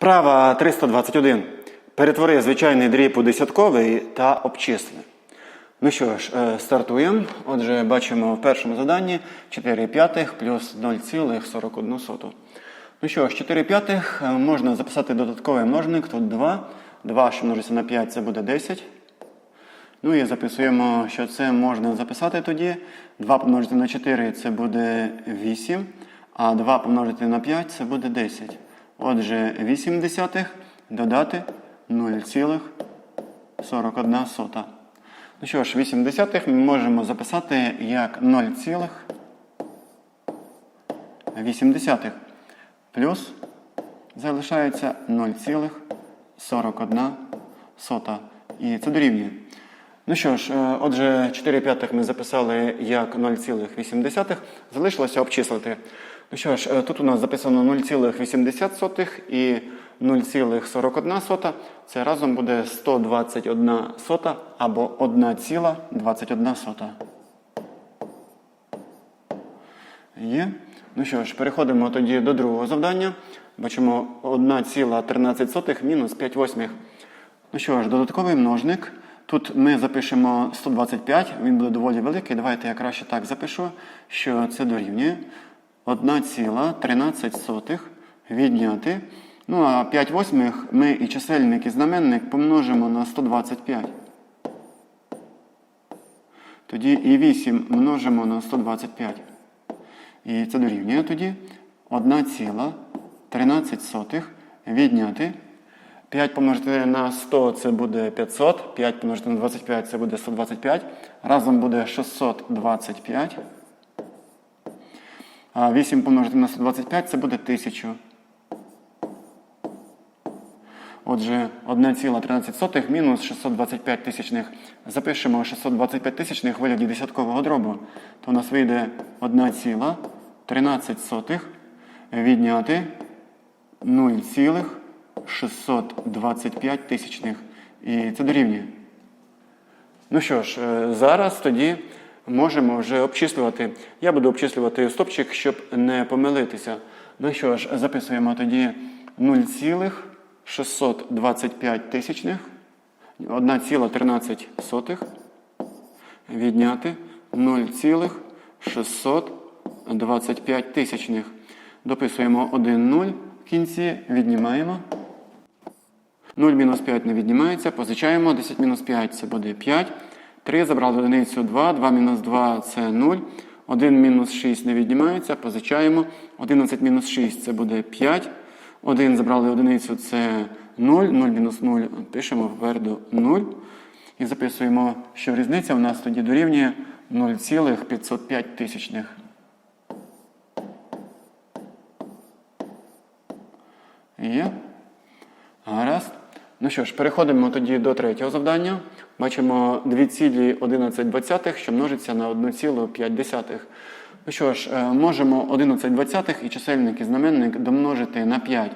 Вправа 321. Перетвори звичайний дріб у десятковий та обчисли. Ну що ж, е, стартуємо. Отже, бачимо в першому заданні 4 п'ятих плюс 0,41. Ну що ж, 4 п'ятих е, можна записати додатковий множник. Тут 2. 2, що множиться на 5, це буде 10. Ну і записуємо, що це можна записати тоді. 2 помножити на 4 це буде 8, а 2 помножити на 5 це буде 10. Отже, 8 десятих додати 0,41 сота. Ну що ж, 8 десятих ми можемо записати як 0,8 плюс залишається 0,41 сота. І це дорівнює. Ну що ж, е, отже, 4 п'ятих ми записали як 0,8. Залишилося обчислити. Ну що ж, е, тут у нас записано 0,80 і 0,41. Це разом буде 121 сота або 1,21 сота. Є. Ну що ж, переходимо тоді до другого завдання. Бачимо 1,13 мінус 5 восьмих. Ну що ж, додатковий множник. Тут ми запишемо 125, він буде доволі великий. Давайте я краще так запишу, що це дорівнює 1,13 відняти. Ну а 5 восьмих ми і чисельник, і знаменник помножимо на 125. Тоді і 8 множимо на 125. І це дорівнює тоді 1,13 відняти. 5 помножити на 100 це буде 500, 5 помножити на 25 це буде 125. Разом буде 625. А 8 помножити на 125 це буде 1000. Отже, 1,13 мінус 625 тисячних. Запишемо 625 тисячних в вигляді десяткового дробу. То у нас вийде 1,13 відняти 0,625 тисячних. І це дорівнює. Ну що ж, е, зараз тоді можемо вже обчислювати. Я буду обчислювати стопчик, щоб не помилитися. Ну що ж, записуємо тоді 0,625 тисячних, 1,13 відняти 0,625 тисячних. Дописуємо 1 0 в кінці, віднімаємо. 0 мінус 5 не віднімається, позичаємо 10 мінус 5 це буде 5. 3 забрали одиницю 2, 2 мінус 2 це 0. 1 мінус 6 не віднімається, позичаємо. 11 мінус 6 це буде 5. 1 забрали одиницю це 0. 0 мінус 0 пишемо впереду 0. І записуємо, що різниця у нас тоді дорівнює 0,505 тисячних. Є. Гаразд. Ну що ж, переходимо тоді до третього завдання. Бачимо 2,11, що множиться на 1,5. Ну що ж, е, можемо 11 двадцятих і чисельник і знаменник домножити на 5.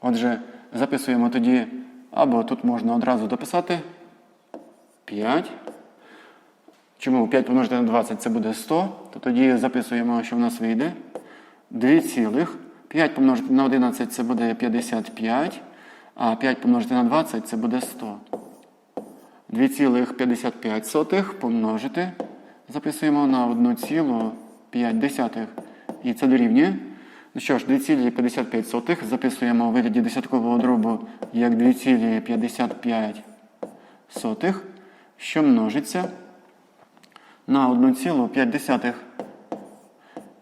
Отже, записуємо тоді, або тут можна одразу дописати 5. Чому 5 помножити на 20 це буде 100, то тоді записуємо, що в нас вийде 2 цілих. 5 помножити на 11 це буде 55. А 5 помножити на 20 це буде 100. 2,55 помножити. Записуємо на 1,5. І це дорівнює. Ну що ж, 2,55 записуємо у вигляді десяткового дробу як 2,55, що множиться на 1,5.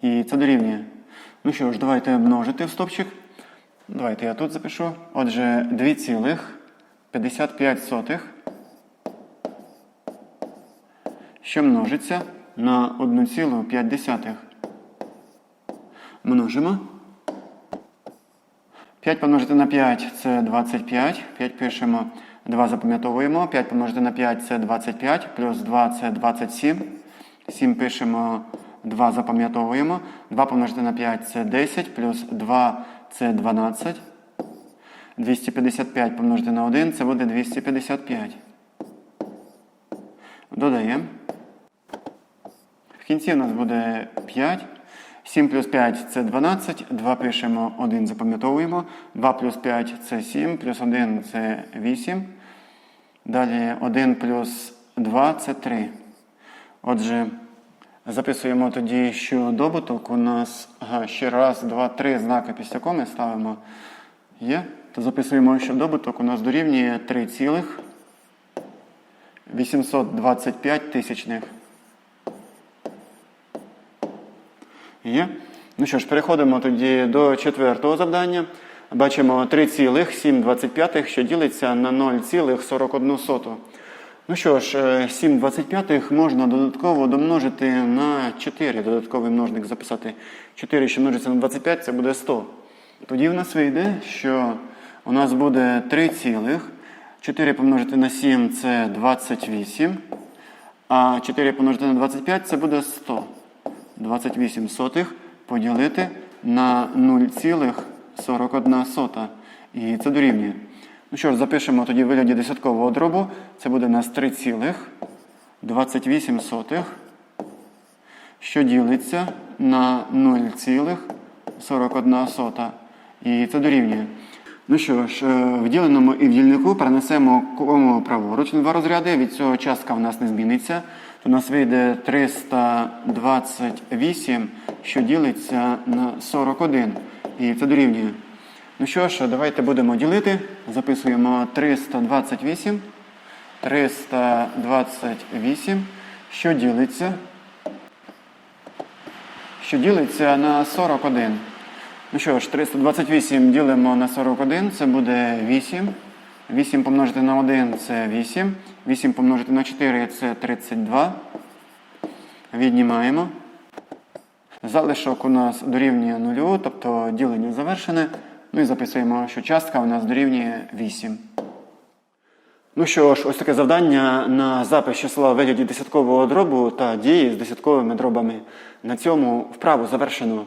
І це дорівнює. Ну що ж, давайте множити в стопчик. Давайте я тут запишу. Отже, 2,55, що множиться на 1,5. Множимо. 5 помножити на 5 це 25. 5 пишемо, 2 запам'ятовуємо. 5 помножити на 5 це 25, плюс 2 це 27. 7 пишемо, 2 запам'ятовуємо. 2 помножити на 5 це 10, плюс 2 це 12. 255 помножити на 1 це буде 255. Додаємо. В кінці у нас буде 5. 7 плюс 5 це 12, 2 пишемо, 1 запам'ятовуємо. 2 плюс 5 це 7, плюс 1 це 8. Далі 1 плюс 2 це 3. Отже, записуємо тоді, що добуток у нас ага, ще раз, два, три знаки після коми ставимо. Є. То записуємо, що добуток у нас дорівнює 3,825 тисячних. Є. Ну що ж, переходимо тоді до четвертого завдання. Бачимо 3,725, що ділиться на 0,41. Ну що ж, е, 7,25 можна додатково домножити на 4. Додатковий множник записати 4, що множиться на 25, це буде 100. Тоді в нас вийде, що у нас буде 3 цілих. 4 помножити на 7 це 28. А 4 помножити на 25 це буде 100. 28 сотих поділити на 0,41. І це дорівнює. Ну що ж, запишемо тоді в вигляді десяткового дробу. Це буде у нас 3,28 що ділиться на 0,41. І це дорівнює. Ну що ж, е, в діленому і в дільнику перенесемо кому праворуч на два розряди. Від цього частка в нас не зміниться. То у нас вийде 328, що ділиться на 41. І це дорівнює. Ну що ж, давайте будемо ділити. Записуємо 328. 328, що ділиться. Що ділиться на 41. Ну що ж, 328 ділимо на 41, це буде 8. 8 помножити на 1 це 8. 8 помножити на 4 це 32. Віднімаємо. Залишок у нас дорівнює 0, тобто ділення завершене. Ну і записуємо, що частка у нас дорівнює 8. Ну що ж, ось таке завдання на запис числа в вигляді десяткового дробу та дії з десятковими дробами. На цьому вправу завершено.